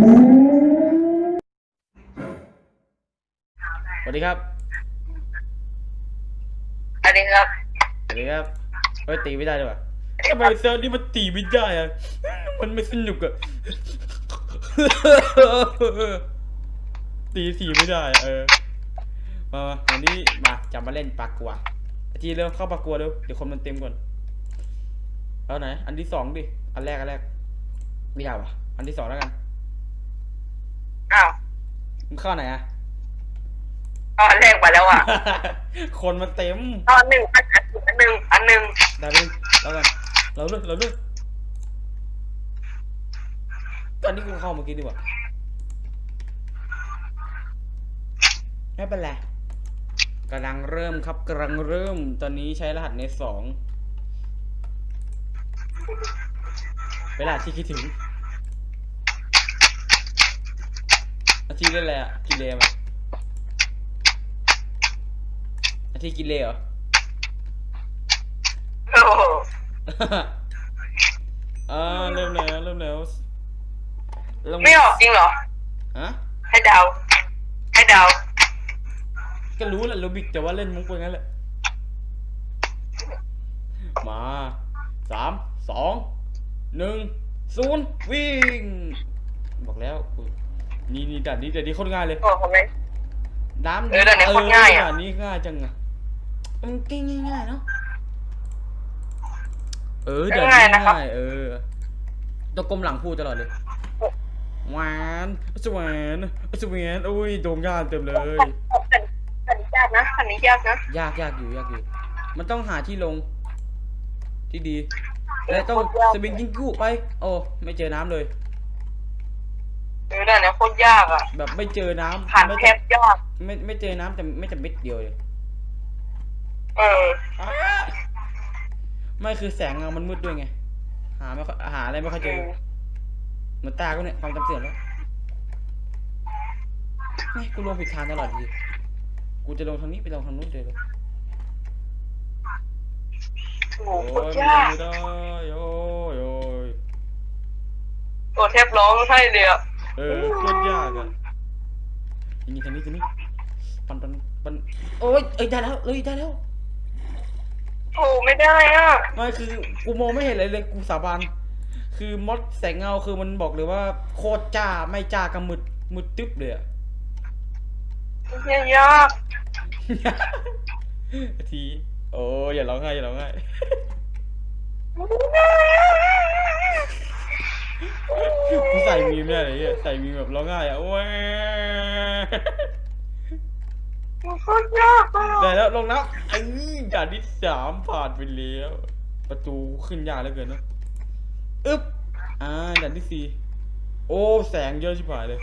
สวัสดีครับ อันนี้ครับ สวัสดีครับเฮ้ยตีไม่ได้ด้วยวะทำไมเซิร์ฟนี่มันตีไม่ได้อะมันไม่สนุกอะตีสีไม่ได้อะเออ มามาวันนี้มาจะมาเล่นปากกัวอาทีเร็วเข้าปากกัวเร็วเดี๋ยวคนมันเต็มก่อนเอาไหน อันที่สองดิ อันแรกอันแรก ไม่เอาอะอันที่สองแล้วกัน อ้าวมึงเข้าไหนอะตอนแรกมาแล้วอะ คนมันเต็มตอนหนึ่งอันอันหนึ่งอันหนึ่งได้ไปแล้วกันเราเลือกเราเลือกตอนนี้กูเข้าเมื่อกี้ดีกว่าไม่เป็นไรกำลังเริ่มครับกำลังเริ่มตอนนี้ใช้รหัสในสองเป็นรหัสที่คิดถึง อาทีเล่นอะไรอะกิเลมอะอาทีกิเลเหรอ โอ้โหอ่าเริ่มแล้วเริ่มแล้วเริ่ไม่ออกจริงเหรอ ฮะ ให้เดาให้เดาก็รู้แหละโรบิกแต่ว่าเล่นมุกไปงั้นแหละ มาสามสองหนึ่งศูนย์วิ่ง บอกแล้วกู นี่นี่ด่านนี้ด่านนี้โคตรง่ายเลยโอ้โหไหมน้ำเออด่านนี้โคตรง่ายอะ ด่านนี้ง่ายจังอะมันเก่งง่ายๆเนาะ เออด่านนี้ง่ายเออต้องก้มหลังพูดตลอดเลยหวานสวานสวานโอ้ยโดมย่านเต็มเลยขันนี้ยากนะขันนี้ยากนะยากยากอยู่ยากอยู่ มันต้องหาที่ลง ที่ดี และต้องสวิงกิ้งกู้ไป โอ้ ไม่เจอน้ำเลย เออแต่เนี่ยโคตรยากอะแบบไม่เจอน้ำผ่านไม่แทบยากไม่ไม่เจอน้ำแต่ไม่แต่เม็ดเดียวเลยเอออ้าไม่คือแสงเงามันมืดด้วยไง หาไม่ค่อยหาอะไรไม่ค่อยเจอเหมือนตากูเนี่ยความจำเสื่อมแล้วไม่กูลงผิดทางตลอดทีกูจะลงทางนี้ไปลงทางนู้นเลยเลยโอ้โหโอ้โคตยรยากไม่ได้โอ้ยโอ้ย ตัวแทบร้องไห้เลยอะ เออโคตรยากอะทีนี้ทีนี้ทีนี้ปันปันปันโอ้ยเอ้ยได้แล้วเลยได้แล้วโอ้ไม่ได้อะไม่คือกูมองไม่เห็นอะไรเลยกูสาบานคือมดแสงเงาคือมันบอกเลยว่าโคตรจ้าไม่จ้ากับมืดมืดตึ๊บเลยอะเฮียยากทีโอ้ยอย่าร้องไห้อย่าร้องไห้ กูใส่มีมเนี่ยไอ้เหี้ยใส่มีมแบบร้องไห้อะโอ้ยโคตรยากอะได้แล้วลงแล้วไอ้ด่านที่สามผ่านไปแล้วประตูขึ้นยากเหลือเกินเนอะอึ๊บอ่าด่านที่สี่โอ้แสงเยอะชิบหายเลย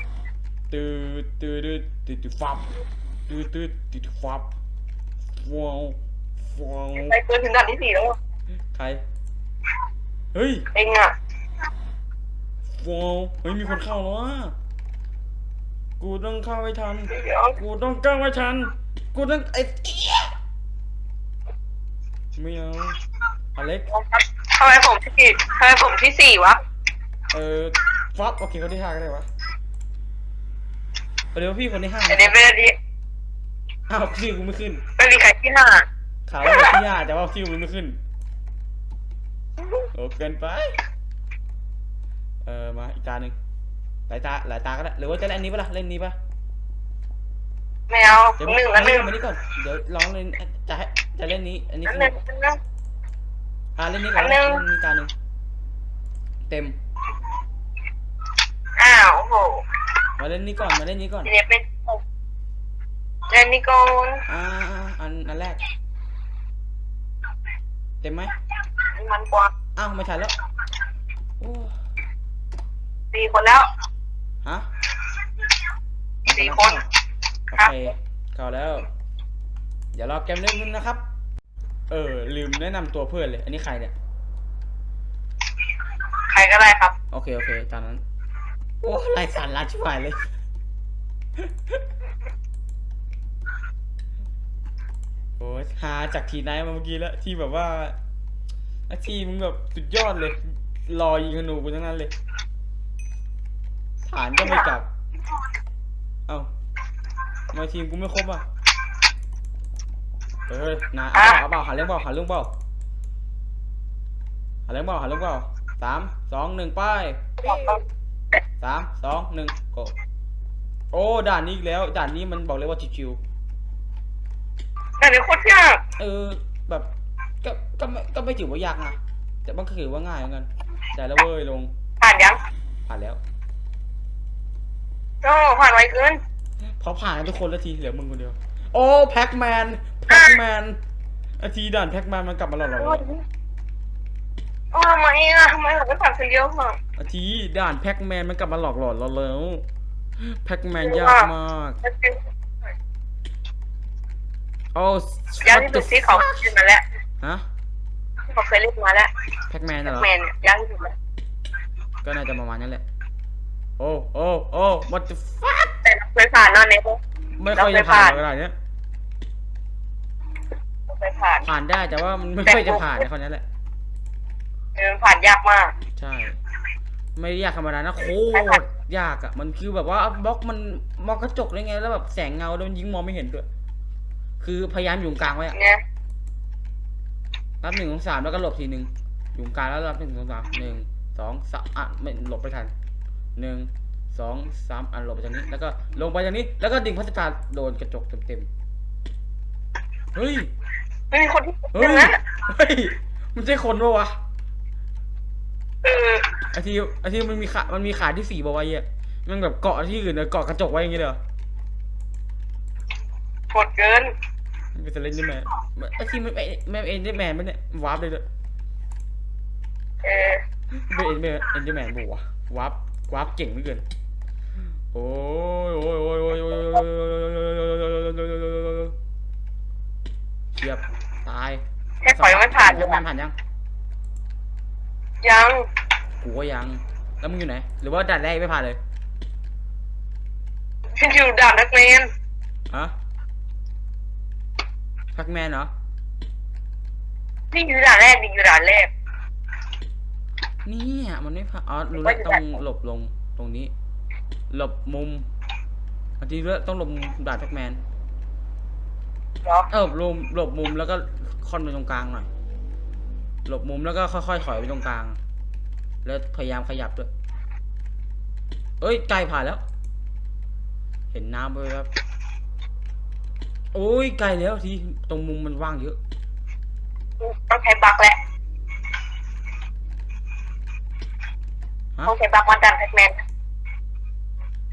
ตืดตืดตืดตืดตืดฟับตืดตืดตืดฟับฟวงฟวงไปเกินถึงด่านที่สี่แล้วอะใครเฮ้ย เองอะ ฟวงเฮ้ยมีคนเข้าแล้วอะกูต้องเข้าให้ทัน เดี๋ยวกูต้องก้าวให้ทัน กูต้องไอ้เอี้ยไม่เอาอเล็ก ทำไมผมที่สี่ทำไมผมที่สี่วะ เออฟับโอเคคนที่ห้าก็ได้วะเดี๋ยวพี่คนที่ห้าอันนี้ไม่ได้ดีอ้าวชื่อกูไม่ขึ้นไม่มีใครที่ห้าข่าวว่าที่ห้าแต่ว่าชื่อกูไม่ขึ้นโอ้เกินไป เออมาอีกตาหนึ่งหลายตาหลายตาก็ได้หรือว่าจะเล่นนี้ปะล่ะเล่นนี้ปะไม่เอาเดี๋ยวหนึ่งอันหนึ่งมานี่ก่อนเดี๋ยวลองเล่นจะให้จะเล่นนี้ อันนี้อันคือหนึ่งอันหนึ่งอ่าเล่นนี้ก่อนอันหนึ่เล่งนนี้ตาหนึ่งเต็มอ้าวโหมาเล่นนี้ก่อนมาเล่นนี้ก่อนทีนี้เป็นเล่นนี่ก่อนอ่าอ่าอันอันแรก เต็มไหมมันกว่าอ้าวไม่ทันแล้วโอ้ สี่คนแล้ว ฮะสี่คน โอเคเข้าแล้ว เดี๋ยวรอเกมเริ่มขึ้นนะครับ เออ ลืมแนะนำตัวเพื่อนเลย อันนี้ใครเนี่ย ใครก็ได้ครับ โอเค โอเคตามนั้น โอ้ไรสาระชิบหายเลย โอ้ยหาจากทีไหนมาเมื่อกี้แล้ว ที่แบบว่าอาทีมึงแบบสุดยอดเลย รอยิงธนูกูทั้งนั้นเลย ฐานก็ไม่กลับ เอ้าทำไมทีมกูไม่ครบอะเฮ้ยนายเอาเปล่าเอาเปล่าหาเรื่องเปล่าหาเรื่องเปล่าหาเรื่องเปล่าหาเรื่องเปล่าสามสองหนึ่งไปสามสองหนึ่งโกโอ้ด่านนี้อีกแล้ว ด่านนี้มันบอกเลยว่าชิวแต่นี่โคตรยากๆเออแบบก็ก็ไม่ก็ไม่ถือว่ายากนะแต่มันก็ถือว่าง่ายเหมือนกันแต่ละเว้ยลงผ่านยังผ่านแล้ว โอ้ผ่านไวเกินเพราะผ่านกันทุกคนแล้วทีเหลือมึงคนเดียว โอ้แพ็กแมนแพ็กแมนอาทีด่านแพ็กแมนมันกลับมาหลอกเราโอ้ยโอ้ทำไมอะทำไมเราไม่ผ่านคนเดียวเหรออาทีด่านแพ็กแมนมันกลับมาหลอกหลอนเราแล้วแพ็กแมนยากมากโอ้ยากที่สุดที่เขาเคยเล่นมาแล้วฮะที่เขาเคยเล่นมาแล้วแพ็กแมนเหรอแมนเนี่ยยากที่สุดแล้วก็น่าจะประมาณนั้นแหละ โอ้โอ้โอ้ what the fuck แต่เราเคยผ่านนอนเน็ตไม่ค่อยจะผ่าน เวลาเนี้ยเราเคยผ่านผ่านได้แต่ว่ามันไม่ค่อยจะผ่านในคนนี้แหละ เออผ่านยากมาก ใช่ ไม่ได้ยากธรรมดานะโคตรยากอะ มันคือแบบว่าบล็อกมันมองกระจกได้ไง แล้วแบบแสงเงาแล้วมันยิงมองไม่เห็นด้วย คือพยายามอยู่กลางไว้อะเนี่ยนับหนึ่งสองสามแล้วก็หลบทีหนึ่งอยู่กลางแล้วนับหนึ่งสองสามหนึ่งสองสามอะไม่หลบไปทัน หนึ่งสองสามอะหลบไปทางนี้ แล้วก็ลงไปทางนี้ แล้วก็ดึงพัสตาโดนกระจกเต็มๆเฮ้ยไม่มีคนที่เฮ้อยย่างนั้นอะเฮ้ยมันใช่คนปะวะเออไอทีไอทีมันมีขา มันมีขาที่สี่ปะวะเหี้ยมันแบบเกาะที่อื่นเลยเกาะกระจกไว้อย่างเงี้ยเลยเหรอโหดเกินมันเป็นสเลนเดอร์แมนไอทีมันไม่ไม่เอ็นเดอร์แมนมันเนี่ยวาร์ปเลยด้วยเออเป็นเอ็นเดอร์เอ็นเดอร์แมนปะวะวาร์ป กราฟเก่งเหลือเกิน โอ้ยโอ้ยโอ้ยโอ้ยโอ้ยเกียบตายแค่ปล่อยมันผ่านเลยมันผ่านยัง ยังกูก็ยัง แล้วมึงอยู่ไหน หรือว่าด่านแรกไม่ผ่านเลย ฉันอยู่ด่านแบ็กแมนฮะแบ็กแมนเหรอนี่อยู่ด่านแรกนี่อยู่ด่านแรก เนี่ยมันไม่ผ่านอ๋อรู้แล้วต้องหลบลงตรงนี้ หลบมุมอันที่เลือกต้องหลบมุมด่านแพ็กแมนเหรอเออหลบหลบมุมแล้วก็ค่อนไปตรงกลางหน่อยหลบมุมแล้วก็ค่อยๆถอยไปตรงกลาง แล้วพยายามขยับด้วยเอ้ยใกล้ผ่านแล้ว เห็นน้ำไปครับโอ้ยไกลแล้วทีตรงมุมมันว่างเยอะต้องใช้บักแหละ ฮะต้องใช้บักมาด่านแท็กแมน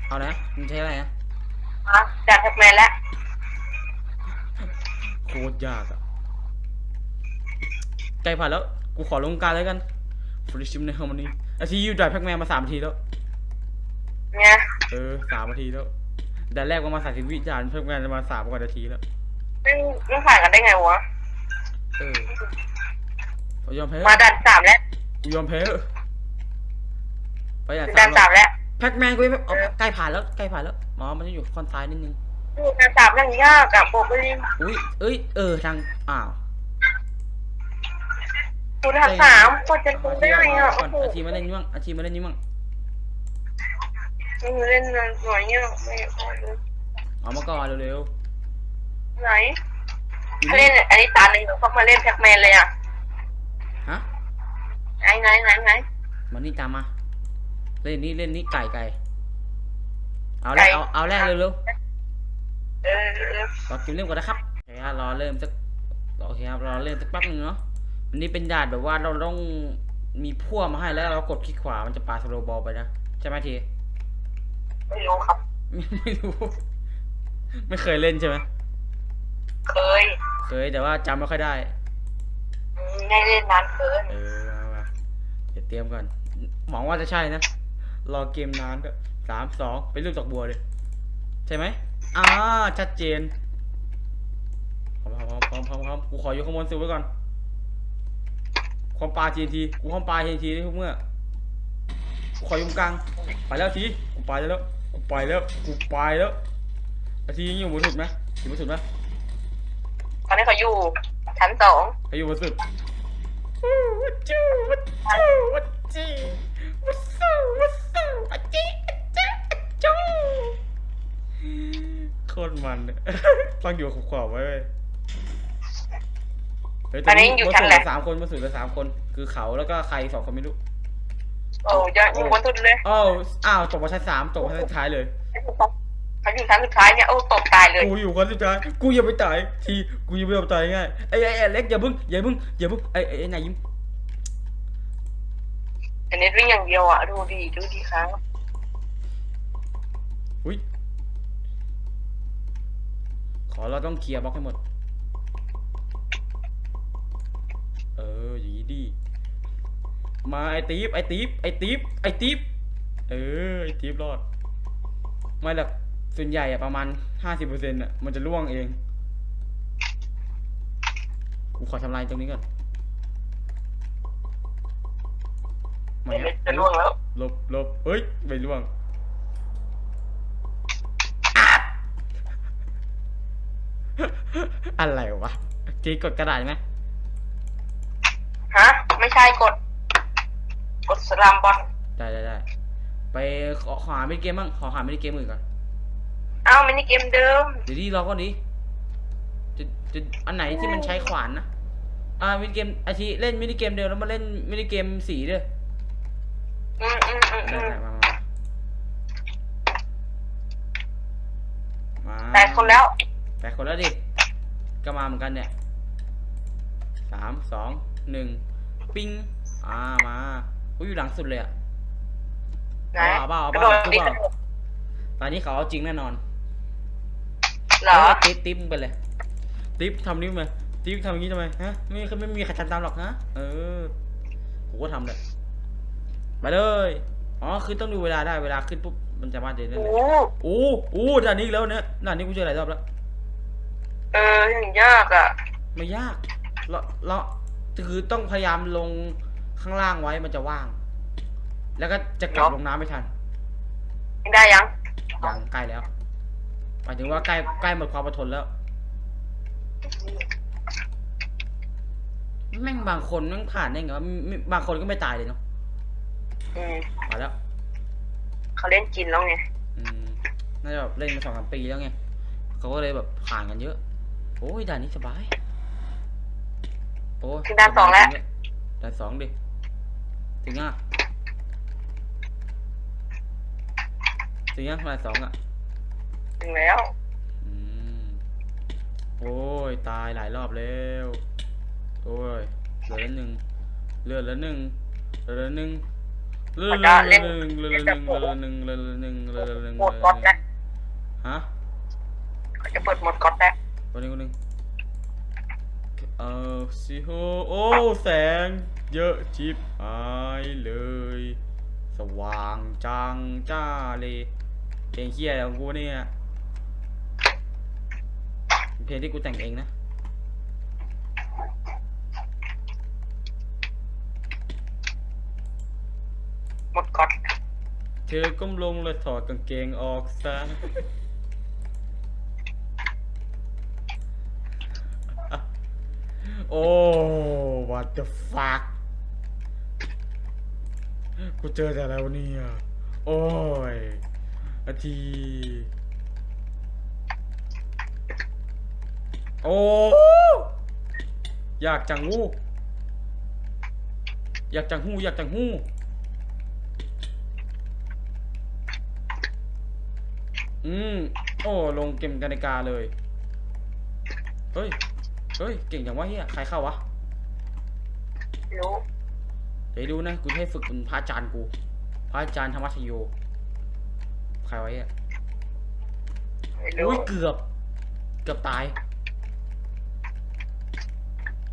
เอานะมันใช้อะไรนะฮะด่านแท็กแมนแล้วโคตรยากอะใกล้ผ่านแล้ว กูขอลงกลารแล้วกันฟริชิมในฮาร์โมนีอาทีอยู่ด่านแพ็กแมนมาสามนาทีแล้ว เนี่ยเออสามนาทีแล้วด่านแรกประมาณสามสิบวิด่านแพ็กแมนประมาณสามกว่านาทีแล้ว ไม่ไม่ผ่านกันได้ไงวะ เออกูยอมแพ้ มาด่านสามแล้วกูยอมแพ้เถอะ ไปด่านด่าสานมสามแล้วแพ็กแมนกูยังไม่เอาใกล้ผ่านแล้วใกล้ผ่านแล้วอ๋อมันจะอยู่คอนซ้ายนิดนึงด่านสามยังยากอะบอกไปเลยอุ้ยเอ้ย เออ ทาง อ้าวดูด่านสามก็จะเอาดูอาทีได้เอาอะเอาโอ้ก่อนโหอาทีมาเล่นนี่มั่งอาทีมาเล่นนี่มั่งไม่เล่นหน่อยเนี่ยไม่เอาเลยเอามาก่อนเร็วไหนๆอยู่ถ้านี่เล่นอันนี้ตาหนึ่งเขามาเล่นแท็กแมนเลยอะฮะ ไหนไหนไหนไหนมานี่ตามมา เล่นนี่เล่นนี่ไก่ไก่เอาแรกเอาเอาแรกเร็วเออเออๆรอเกมเริ่มก่อนนะครับโอเคครับรอเริ่มสักโอเคครับรอเริ่มสักแป๊บนึงเนาะอันนี้เป็นด่านแบบว่าเราต้องมีพ่วงมาให้แล้วเรากดคลิกขวามันจะปาสโลบอลไปนะใช่ไหมทีไม่รู้ครับ ไม่ไม่รู้ ไม่เคยเล่นใช่ไหมเคย เคยแต่ว่าจำไม่ค่อยได้อืมได้เล่นนานเกินเออเอามาเดี๋ยวเตรียมก่อนหวังว่าจะใช่นะ รอเกมนานด้วยสามสองเป็นรูปดอกบัวเลย ใช่ไหมอ่าชัดเจนพร้อมพร้อมพร้อมพร้อมพร้อมกูขออยู่ข้างบนสุดไว้ก่อนความปลา TNT กูความปลา TNT ได้ทุกเมื่อกูขออยู่ตรงกลางไปแล้วทีกูไปแล้วกูไปแล้วกูไปแล้วอาทียังอยู่บนสุดไหมอยู่บนสุดไหมตอนนี้เขาอยู่ชั้นสองใครอยู่บนสุดวัดจูวัดจูวัดจีวัดซูวัดซูวัดจีวัดจู โคตร มันต้องอยู่ขอบๆไว้เว้ยเฮ้ยตอนนี้อยู่ชั้นมาแหสู่ละสามคนมาสู่กันสามคน คือเขาแล้วก็ใครสองคนไม่รู้โอ้ยอดอยู่บนสุดเลยอ้าวอ้าวตกมาชั้นสามตกมาชั้นสุดท้ายเลย เขาอยู่ชั้นสุดท้ายเนี่ยโอ้ตกตายเลย กูอยู่คนสุดท้ายกูยังไม่ตายทีกูยังไม่ยอมตายง่ายไอ้ไอ้ไอ้เล็กอย่าเพิ่งอย่าเพิ่งอย่าเพิ่งไอ้ไอ้ไอ้นายยิ้มแต่เน็ตวิ่งอย่างเดียวอะ ดูดีดูดีครับ อุ้ย ขอเราต้องเคลียร์บล็อกให้หมด เอออย่างนี้ดี มาไอ้ตีฟไอ้ตีฟไอ้ตีฟไอ้ตีฟเออไอ้ตีฟรอด ไม่หรอกส่วนใหญ่อะประมาณห้าสิบเปอร์เซ็นต์อะมันจะล่วงเอง กูขอทำลายตรงนี้ก่อนมาเน็ตแล้วจะล่วงแล้ว ลบลบเฮ้ย ไม่ล่วง อะไรวะจีกดกระดาษไหมฮะ ไม่ใช่กด กดสลามบอลได้ได้ได้ไปขอขอหามินิเกมบ้างขอหามินิเกมอื่นก่อนเอ้ามินิเกมเดิมเดี๋ยวดิรอก่อนดิจะจะอันไหนที่มันใช้ขวานนะอ่ามินิเกมอาทิเล่นมินิเกมเดียวแล้วมาเล่นมินิเกมสีด้วยอืมอืมอืมได้อืมได้มามามาแต่คนแล้วแปดคนแล้วดิ ก็มาเหมือนกันเนี่ยสามสองหนึ่งปิ้งอ่ามาอุ้ยอยู่หลังสุดเลยอะไหนเอาเปล่าเอากเประโดล่าดเอาดิเปล่าตอนนี้เขาเอาจริงแน่นอนเหรอเฮ้ยติ๊บติ๊บมึงไปเลย ติ๊บทำนิ้วมาติ๊บทำอย่างนี้ทำไมฮะไม่ไม่มีใครทำตามหรอกนะเออกูก็ทำเลยไปเลยอ๋อคือต้องดูเวลาได้เวลาขึ้นปุ๊บมันจะมาเดินได้โอ้เลยโอ้โอ้ด่านนี้อีกแล้วเนี่ยด่านนี้กูเจอหลายรอบแล้ว เอออย่างยากอะ ไม่ยากเราเราคือต้องพยายามลงข้างล่างไว้มันจะว่าง แล้วก็จะกลับเนอะ ลงน้ำไม่ทันได้ยังยังใกล้แล้วหมายถึงว่าใกล้ใกล้หมดความอดทนแล้วแม่งบางคนแม่งผ่านได้ไงวะไม่ไม่บางคนก็ไม่ตายเลยเนาะอืมมาแล้ว เขาเล่นจีนแล้วไงอืมน่าจะแบบเล่นมาสองสามปีแล้วไงเขาก็เลยแบบผ่านกันเยอะโอ้ยด่านนี้สบาย โอ้ยถึงด่านสองแล้ว ด่านสองดิ ถึงอะถึงยังด่านสองอะ ถึงแล้วอืมโอ้ย ตายหลายรอบแล้ว โอ้ย เหลือละหนึ่งเหลือละหนึ่งเหลือละหนึ่งเหลือละหนึ่งเหลือละหนึ่งเหลือละหนึ่งเหลือละหนึ่งเหลือละหนึ่งหมดก๊อตแล้วฮะเขาจะเปิดหมดก๊อตแล้ว คนหนึ่งคนหนึ่งเออสิโฮโอ้แสง เยอะชิบหายเลย สว่างจังจ้าเลยเพลงเฮียอะไรของกูเนี่ยเพลงที่กูแต่งเองนะหมดก๊อตเธอก้มลงและถอดกางเกงออกซะ อ้ what the fuck กูเจอแต่แล้วเนี่ยโอ้ยอาที โอ้อยากจังหู้อยากจังหู้อยากจังหู้อืม โอ้ ลงเกมกันในกาเลย เฮ้ย เฮ้ย เก่งอย่างวะเฮียใครเข้าวะ รู้เดี๋ยวดูนะ กูจะให้ฝึกเป็นพระอาจารย์กู พระอาจารย์ธรรมชโย ใครวะเฮียไม่รู้อุ้ยเกือบ เกือบตาย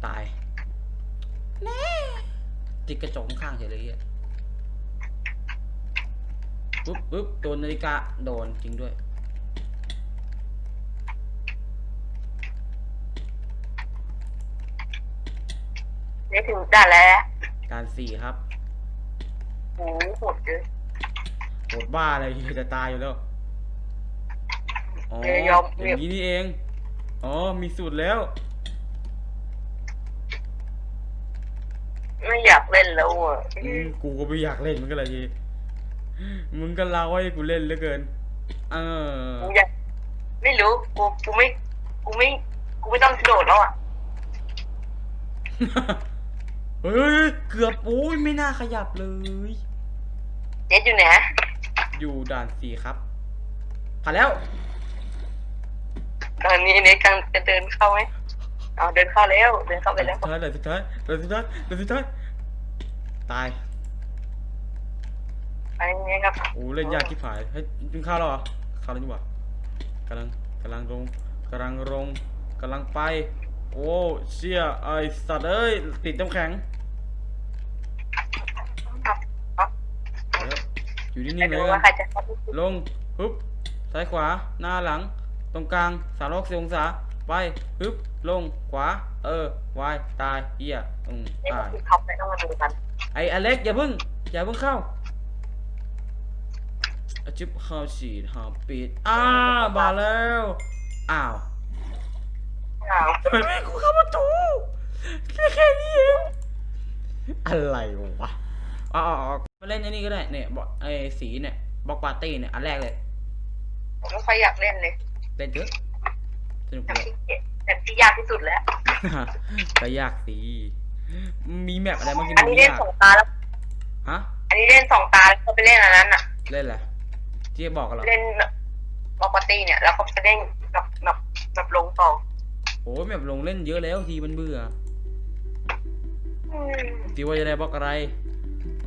ตาย แน่ติดกระจกข้างๆเฉยเลยเฮียปุ๊บปุ๊บโดนนาฬิกา โดนจริงด้วย ไม่ถึงด่านแล้วการสี่ครับโอ้โหโหดเกินโหดบ้าอะไรเฮียจะตายอยู่แล้วอ๋อเดี๋ยวยอมอย่างนี้นี่เอง อ๋อ มีสูตรแล้ว ไม่อยากเล่นแล้วอะอืมกูก็ไม่อยากเล่นมันก็เลยทีมึงก็เล่าให้กูเล่นเหลือเกิน เออกูอยากไม่รู้ กูกูไม่ กูไม่ กูไม่ต้องกระโดดแล้วอะ เฮ้ยเกือบโอ้ยไม่น่าขยับเลย เน็ตอยู่ไหนอยู่ด่านสี่ครับ ผ่านแล้ว ตอนนี้เน็ตกำลังจะเดินเข้าไหมเอาเดินเข้าแล้วเดินเข้าไปแล้วสุดท้ายเลยสุดท้ายเลยสุดท้ายเลยสุดท้ายตายไปไงครับโอ้เล่นยากที่ผายเฮ้ยกินข้าวแล้วเหรอข้าวแล้วนี่หว่ากำลังกำลังลงกำลังลงกำลังไป โอ้เชี่ยไอสัตว์เอ้ยติดน้ำแข็ง ครับครับ ไปแล้ว อยู่นิ่ไม่งๆเลรู้ยว่ากัใครนจะเข้าที่สุดลงฮึบซ้ายขวาหน้าหลัง ตรงกลางสามร้อยองศาไปฮึบลงขวา เออวายตายเฮียอืมเน็ตตายที่เขาไปต้องมาดูกันไออเล็กอย่าเพิ่ง อย่าเพิ่งเข้าอาจิบเข้าฉีดหาปิดอ้าวมาแล้วอ้าวอ้าวทำไมไม่ให้กูเข้าประตูแค่แค่นี้เองอะไรวะเอ๋อาเอา มาเล่นไอ้นี่ก็ได้เนี่ยบอกไอ้สีเนี่ยบล็อกปาร์ตี้เนี่ยอันแรกเลยผมไม่ค่อยอยากเล่นเลยเล่นเถอะสนุกแต่เลยที่เกียจแต่ที่ยากที่สุดแล้ว ก็ยากสิมีแมปอะไรบ้างที่อันมันนี้ไม่เล่นยากสองตาแล้ว ฮะ อันนี้เล่นสองตาแล้วก็ไปเล่นอันนั้นอะ เล่นอะไรที่บอกกันเหรอเล่นปกติเนี่ย แล้วเขาจะเล่นแบบแบบแบบลงต่อโอ้ยแมปลงเล่นเยอะแล้วทีมันเบื่ออืมตีว่าจะได้บล็อกอะไร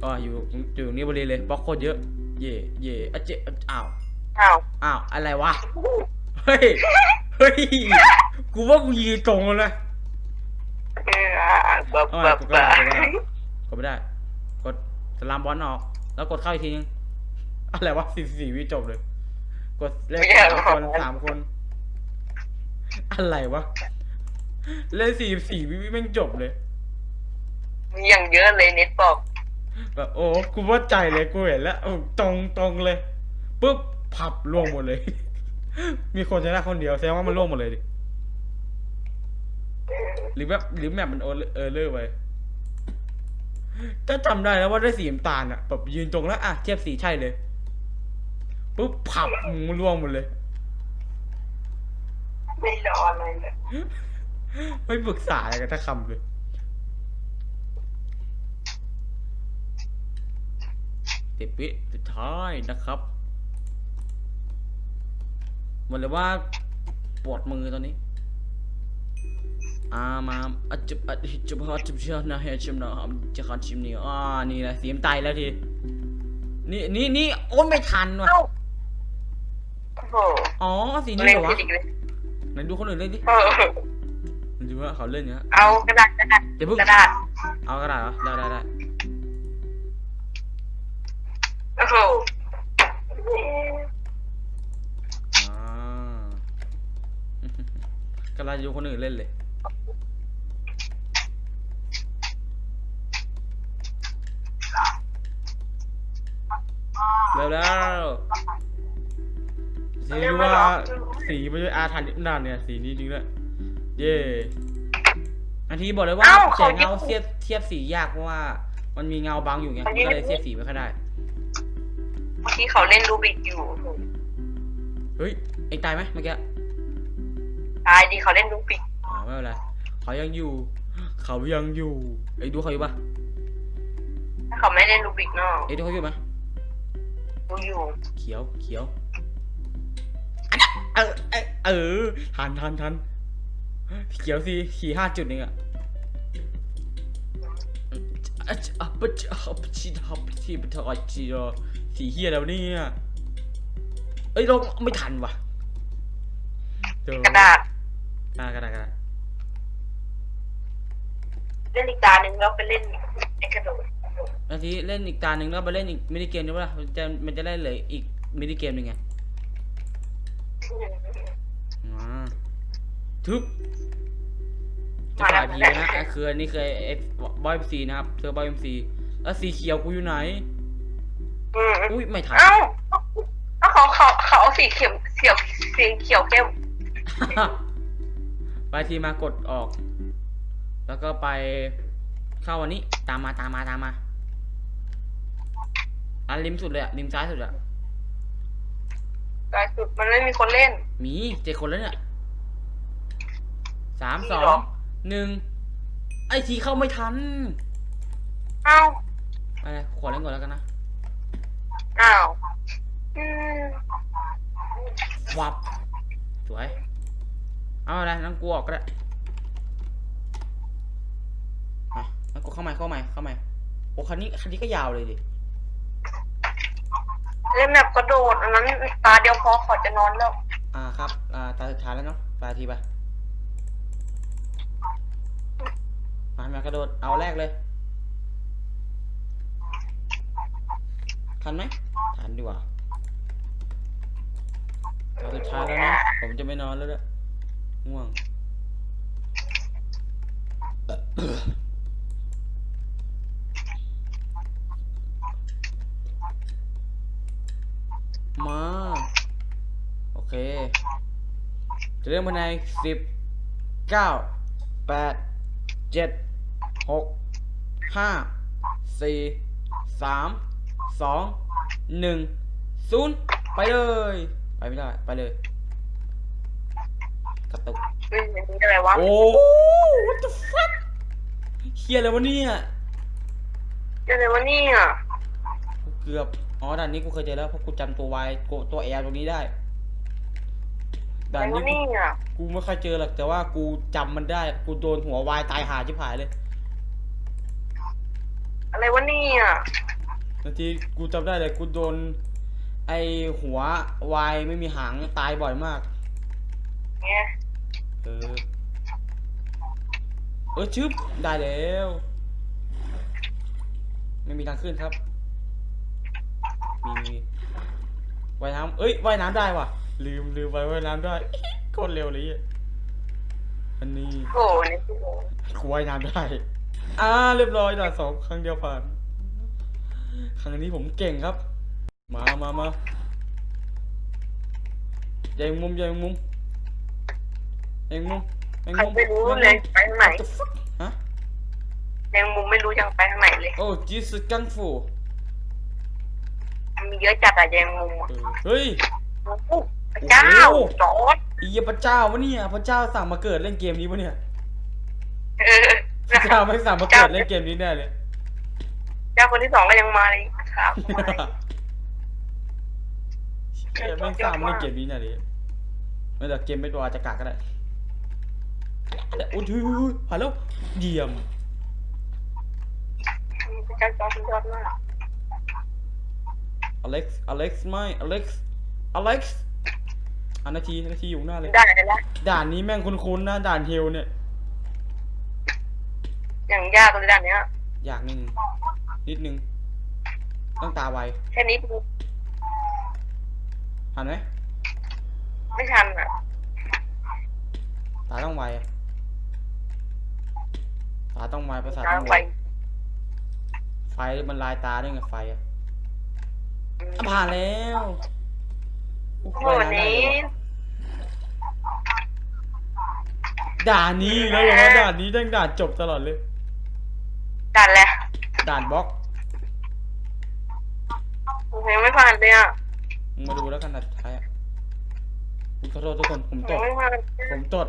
อ๋ออยู่อยู่ตรงนี้บริเวณเลยบล็อกโคตรเยอะ เย่เย่อะเจอ้าวอ้าวอ้าวอะไรวะเฮ้ยเฮ้ยกูว่ากูยืนตรงแล้วนะเออแบบเอาแบใหม่บกูแบก็บได้กูก็ได้กดไม่ได้ กดสลามบอลออก แล้วกดเข้าอีกทีนึงอะไรวะสี่สี่วิจบเลย กดเล่นสามคนสามคน อะไรวะเล่นสี่สี่วิแม่งจบเลย มีอย่างเยอะเลยเน็ตบอก แบบโอ้กูว่าใจเลยกูเห็นแล้วเออตรงตรงเลยปุ๊บพับล่วงหมดเลย มีคนชนะคนเดียวแสดงว่ามันล่วงหมดเลยดิหรือแบบหรือแมปมันเออเออเลอร์ไปก็จำได้แล้วว่าได้สีน้ำตาลอะแบบยืนตรงแล้วอะเทียบสีใช่เลยปุ๊บพับมันล่วงหมดเลย ไม่รออะไรเลยไม่ปรึกษาอะไรกันทักคำเลย ติดวิสุดท้ายนะครับหมดเลยว่าปวดมือตอนนี้อามาอัจจุบอัจจุบอัจจุบเชียวนะเฮชิมนะอัมจะขันชิมนี่อ่านี่แหละเสียมตายแล้วทีนี่นี่นี่โอ้ไม่ทันว่ะอ๋อสีนี้เหรอวะผิดอีกเลยไหนดูคนอื่นเล่นดิดูว่าเขาเล่นเนี้ยเอากระดาษกระดาษอย่าเพิ่งกระดาษเอากระดาษเหรอได้ได้ได้ โอ้โหอ่า กำลังจะดูคนอื่นเล่นเลยเร็วแล้วสีดูว่าสีมันจะอาถรรพ์นิดนานเนี่ย สีนี้จริงด้วยเย่อันที่บอกเลยว่าแสงเงาเทียบเทียบสียากเพราะว่า มันมีเงาบังอยู่ไงมันก็เลยเทียบสีไม่ค่อยได้เมื่อกี้เขาเล่นรูบิกอยู่เฮ้ยเอ็งตายไหมเมื่อกี้ตายดีเขาเล่นรูบิกอ๋อไม่เป็นไรเขายังอยู่ เขายังอยู่ไอ้ยดูเขาอยู่ปะถ้าเขาไม่เล่นรูบิกเนาะเอ้ยดูเขาอยู่ไหมดูอยู่เขียวเขียวอันนั้นเออเออเออทันทันทันเขียวสิขี่ห้าจุดเองอะ อะอะปะจิอะปะจิอะปะจิปะทอจิโรสีเฮียแล้วเนี่ยเอ้ยเราไม่ทันว่ะเดี๋ยวกระดาษกระดาษกระดาษกระดาษเล่นอีกตาหนึ่งแล้วไปเล่นไอ้กระโดดนทีเล่นอีกตาหนึ่งแล้วไปเล่นอีกมินิเกมได้ปะล่ะมันจะมันจะได้เหลยอีกมินิเกมหนึ่งไงอ่าทึบ จะฝ่ายพีนะอะคืออันนี้เคยเอฟบอยเอ็มซีนะครับเธอบอยเอ็มซีแล้วสีเขียวกูอยู่ไหนอืมอุ้ยไม่ทันเอ้าเอ้าเขาเขาเขาเอาสีเขียวเขียวสีเขียวเข้มไปทีมากดออก แล้วก็ไปเข้าวันนี้ ตามมาตามมาตามมาอันริมสุดเลยอะริมซ้ายสุดอะแต่สุดมันไม่มีคนเล่น มีเจ็ดคนแล้วเนี่ยสามมีสอเหรงอ หนึ่งไอทีเข้าไม่ทันอ้าวอะไรขอเล่นก่อนแล้วกันนะอ้าวอืมวับสวย เอาอะไรนั่งกูออกก็ได้มานั่งกูเข้าใหม่เข้าใหม่เข้าใหม่โอ้คันนี้คันนี้ก็ยาวเลยดิ เล่นแบบกระโดดอันนั้นตาเดียวพอขอจะนอนแล้ว อ่าครับ อ่าตาสุดท้ายแล้วเนาะตาทีไป มามากระโดด เอาแรกเลย ทันไหมทันดีกว่าตาสุดท้ายแล้วนะ ผมจะไม่นอนแล้วด้วยง่วง มา โอเค จะเริ่มภายในสิบเก้าแปดเจ็ด หกห้าสี่สามสองหนึ่งศูนย์ไปเลย ไปไม่ได้ ไปเลยกระตุกนี่มันมีอะไรวะโอ้ what the fuck เฮียอะไรวะเนี่ยอะไรวะเนี่ยเกือบอ๋อด่านนี้กูเคยเจอแล้วเพราะกูจำตัววายตัวแอร์ตรงนี้ได้อะด่าไรนวะนี้กูเนี่ยกูไม่ค่อยเจอหรอกแต่ว่ากูจำมันได้ กูโดนหัววายตายหาชิบหายเลย อะไรวะเนี่ยบางทีกูจำได้เลยกูโดน ไอหัววายไม่มีหางตายบ่อยมาก เนี่ยเออ เออชึบได้แล้ว ไม่มีทางขึ้นครับ มีมีว่ายน้ำเอ้ยว่ายน้ำได้ว่ะ ลืมลืมไปว่ายน้ำได้ โคตรเร็วเลยอะอันนี้โอ้โหนี่คือ กูว่ายน้ำได้ อ่าเรียบร้อยด่านสองครั้งเดียวผ่าน ครั้งนี้ผมเก่งครับ มามามาใหญ่มุมใหญ่มุมใหญ่มุมใหญ่ใครมุมไม่รู้เลยไปทางไหน What the fuck ฮะยังมุมไม่รู้ยังไปทางไหนเลยโอ้จีสกังฟูมีเยอะจัดอะยังมุมอะเฮ้ยโอ้โหพระเจ้าโอ้โหจอดอีเหี้ยพระเจ้าวะเนี่ยพระเจ้าสั่งมาเกิดเล่นเกมนี้ปะเนี่ยเออพระ เจ้าไม่สั่งมาเกิดเล่นเกมนี้แน่เลย เจ้าคนที่สองก็ยังมาเลยครับมาเลยเกมไม่สั่งมาเล่นเกมนี้แน่เลยไม่แต่เกมไม่ตัวอาจจะกากก็ได้แต่โอ้ยผ่านแล้วเยี่ยมพระเจ้าจอดสุดยอดมากอเล็กซ์อเล็กซ์ไม่อเล็กซ์อเล็กซ์อันนาทีนาทีอยู่ข้างหน้าเลยได้แล้วด่านนี้แม่งคุ้นๆนะด่านเฮลเนี่ย อย่างยากเลยด้านเนี้ยอยากหนึ่งนิดนึงต้องตาไวแค่นี้ดูทันไหมไม่ทันอะตาต้องไวอะตาต้องไวภาษาทาต้งองไปไวไฟมันลายตาด้วยไงไฟอะอะผ่านแล้วโอ้โหโอ้โหว่ายน้ำได้นี้เลยว่ะด่านนี้แล้วเหรอด่านนี้ตั้งด่านจบตลอดเลย ดันแหละด่านบล็อกยังไม่ผ่านเลยอะมึงมาดูแล้วกันด่านสุดท้ายอะผมขอโทษทุกคนผมตยังดไม่ผ่านผมตด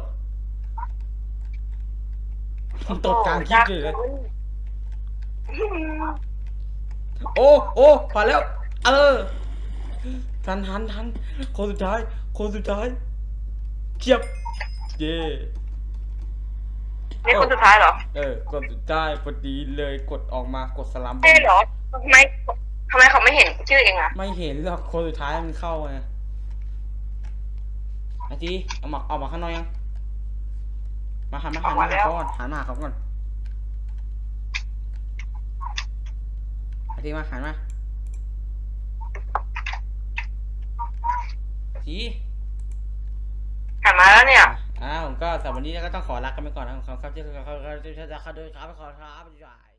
ผมตดกลางคลิปเลยเลยโอ้โอ้ผ่านแล้ว เออ ทันทันทันคนสุดท้าย คนสุดท้ายเทียบ เย่ นี่คนสุดท้ายเหรอเออกดสุดท้ายพอดีเลยกดออกมากดสลัมใช่เหรอทำไมทำไมเขาไม่เห็นชื่อเองอะไม่เห็นหรอกคนสุดท้ายมันเข้าไงอาทีเอามาเอามาข้างนอกยังมาหันมาหันมาหาเขาก่อนหันมาหาเขาก่อนอาทีมาหันมาอาทีหันมาแล้วเนี่ย อ่าผมก็สำหรับวันนี้ก็ต้องขอลากันไปก่อนนะครับขอบคุณครับที่เข้าเข้าเข้าเข้าเข้าด้วยครับขอครับบ๊ายบาย